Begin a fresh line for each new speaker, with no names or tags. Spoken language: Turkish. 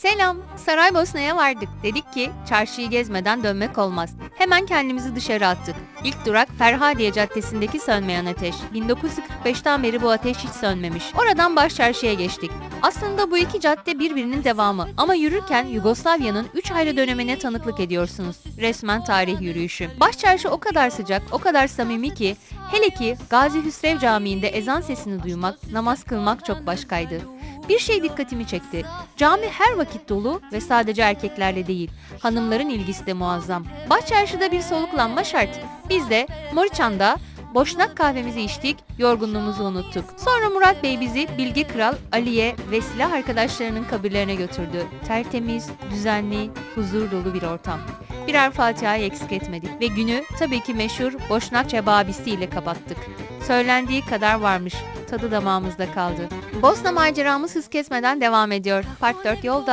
Selam, Saraybosna'ya vardık. Dedik ki çarşıyı gezmeden dönmek olmaz. Hemen kendimizi dışarı attık. İlk durak Ferhadiye Caddesi'ndeki sönmeyen ateş. 1945'ten beri bu ateş hiç sönmemiş. Oradan baş çarşıya geçtik. Aslında bu iki cadde birbirinin devamı ama yürürken Yugoslavya'nın 3 ayrı dönemine tanıklık ediyorsunuz. Resmen tarih yürüyüşü. Baş çarşı o kadar sıcak, o kadar samimi ki hele ki Gazi Hüsrev Camii'nde ezan sesini duymak, namaz kılmak çok başkaydı. Bir şey dikkatimi çekti. Cami her vakit dolu ve sadece erkeklerle değil. Hanımların ilgisi de muazzam. Bahçearşı'da bir soluklanma şart. Biz de Moriçan'da boşnak kahvemizi içtik, yorgunluğumuzu unuttuk. Sonra Murat Bey bizi Bilge Kral, Aliye ve silah arkadaşlarının kabirlerine götürdü. Tertemiz, düzenli, huzur dolu bir ortam. Birer Fatiha'yı eksik etmedik ve günü tabii ki meşhur Boşnak Cebabisi ile kapattık. Söylendiği kadar varmış, tadı damağımızda kaldı. Bosna maceramız hız kesmeden devam ediyor. Part 4 yolda.